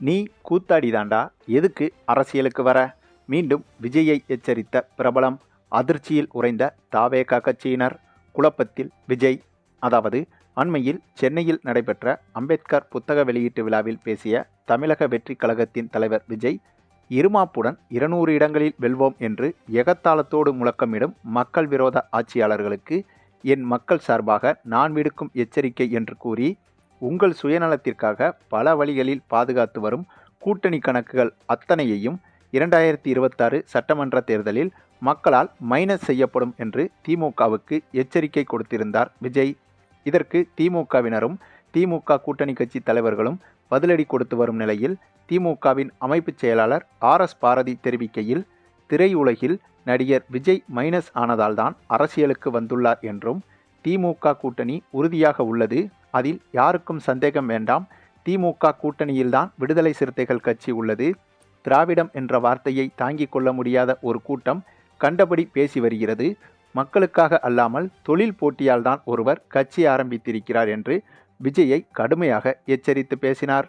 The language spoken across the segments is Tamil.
நீ கூத்தாடிதாண்டா. எதுக்கு அரசியலுக்கு வர? மீண்டும் விஜயை எச்சரித்த பிரபலம் அதிர்ச்சியில் உறைந்த தாவேகா கட்சியினர். குழப்பத்தில் விஜய் அதாவது அண்மையில் சென்னையில் நடைபெற்ற அம்பேத்கர் புத்தக வெளியீட்டு விழாவில் பேசிய தமிழக வெற்றி கழகத்தின் தலைவர் விஜய் இருமாப்புடன் இருநூறு இடங்களில் வெல்வோம் என்று எகத்தாளத்தோடு முழக்கமிடும் மக்கள் விரோத ஆட்சியாளர்களுக்கு என் மக்கள் சார்பாக நான் விடுக்கும் எச்சரிக்கை என்று கூறி உங்கள் சுயநலத்திற்காக பல வழிகளில் பாதுகாத்து வரும் கூட்டணி கணக்குகள் அத்தனையையும் இரண்டாயிரத்தி இருபத்தாறு சட்டமன்ற தேர்தலில் மக்களால் மைனஸ் செய்யப்படும் என்று திமுகவுக்கு எச்சரிக்கை கொடுத்திருந்தார் விஜய். இதற்கு திமுகவினரும் திமுக கூட்டணி கட்சி தலைவர்களும் பதிலடி கொடுத்து வரும் நிலையில் திமுகவின் அமைப்புச் செயலாளர் ஆர் எஸ் பாரதி தெரிவிக்கையில் திரையுலகில் நடிகர் விஜய் மைனஸ் ஆனதால்தான் அரசியலுக்கு வந்துள்ளார் என்றும் திமுக கூட்டணி உறுதியாக உள்ளது. அதில் யாருக்கும் சந்தேகம் வேண்டாம். திமுக கூட்டணியில்தான் விடுதலை சிறுத்தைகள் கட்சி உள்ளது. திராவிடம் என்ற வார்த்தையை தாங்கிக் கொள்ள முடியாத ஒரு கூட்டம் கண்டபடி பேசி வருகிறது. மக்களுக்காக அல்லாமல் தொழில் போட்டியால் தான் ஒருவர் கட்சி ஆரம்பித்திருக்கிறார் என்று விஜயை கடுமையாக எச்சரித்து பேசினார்.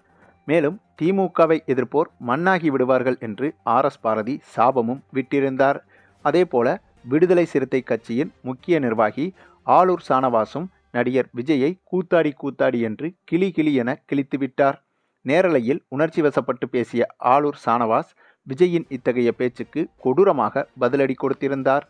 மேலும் திமுகவை எதிர்ப்போர் மண்ணாகி விடுவார்கள் என்று ஆர் எஸ் பாரதி சாபமும் விட்டிருந்தார். அதேபோல விடுதலை சிறுத்தை கட்சியின் முக்கிய நிர்வாகி ஆளூர் சானவாசும் நடிகர் விஜயை கூத்தாடி கூத்தாடி என்று கிளி கிளி என கிழித்துவிட்டார் நேரலையில் உணர்ச்சி வசப்பட்டு பேசிய ஆளூர் சானவாஸ் விஜயின் இத்தகைய பேச்சுக்கு கொடூரமாக பதிலடி கொடுத்திருந்தார்.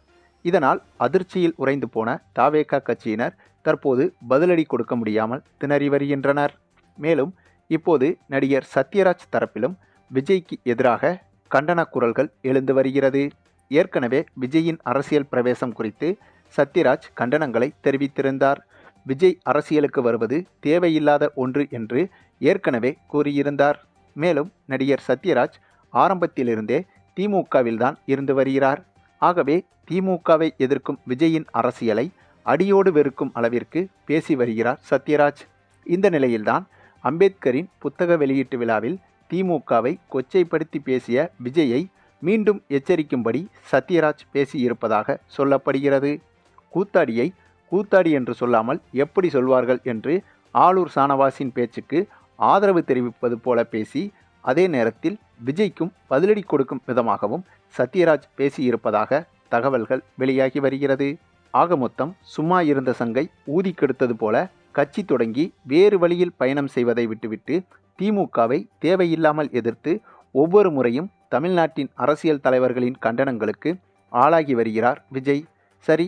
இதனால் அதிர்ச்சியில் உறைந்து போன தாவேகா கட்சியினர் தற்போது பதிலடி கொடுக்க முடியாமல் திணறி வருகின்றனர். மேலும் இப்போது நடிகர் சத்யராஜ் தரப்பிலும் விஜய்க்கு எதிராக கண்டன குரல்கள் எழுந்து வருகிறது. ஏற்கனவே விஜயின் அரசியல் பிரவேசம் குறித்து சத்யராஜ் கண்டனங்களை தெரிவித்திருந்தார். விஜய் அரசியலுக்கு வருவது தேவையில்லாத ஒன்று என்று ஏற்கனவே கூறியிருந்தார். மேலும் நடிகர் சத்யராஜ் ஆரம்பத்திலிருந்தே திமுகவில்தான் இருந்து வருகிறார். ஆகவே திமுகவை எதிர்க்கும் விஜயின் அரசியலை அடியோடு வெறுக்கும் அளவிற்கு பேசி வருகிறார் சத்யராஜ். இந்த நிலையில்தான் அம்பேத்கரின் புத்தக வெளியீட்டு விழாவில் திமுகவை கொச்சைப்படுத்தி பேசிய விஜயை மீண்டும் எச்சரிக்கும்படி சத்யராஜ் பேசியிருப்பதாக சொல்லப்படுகிறது. கூத்தாடியை கூத்தாடி என்று சொல்லாமல் எப்படி சொல்வார்கள் என்று ஆளூர் சானவாசின் பேச்சுக்கு ஆதரவு தெரிவிப்பது போல பேசி அதே நேரத்தில் விஜய்க்கும் பதிலடி கொடுக்கும் விதமாகவும் சத்யராஜ் பேசியிருப்பதாக தகவல்கள் வெளியாகி வருகிறது. ஆக மொத்தம் சும்மா இருந்த சங்கை ஊதி கெடுத்தது போல கட்சி தொடங்கி வேறு வழியில் பயணம் செய்வதை விட்டுவிட்டு திமுகவை தேவையில்லாமல் எதிர்த்து ஒவ்வொரு முறையும் தமிழ்நாட்டின் அரசியல் தலைவர்களின் கண்டனங்களுக்கு ஆளாகி வருகிறார் விஜய். சரி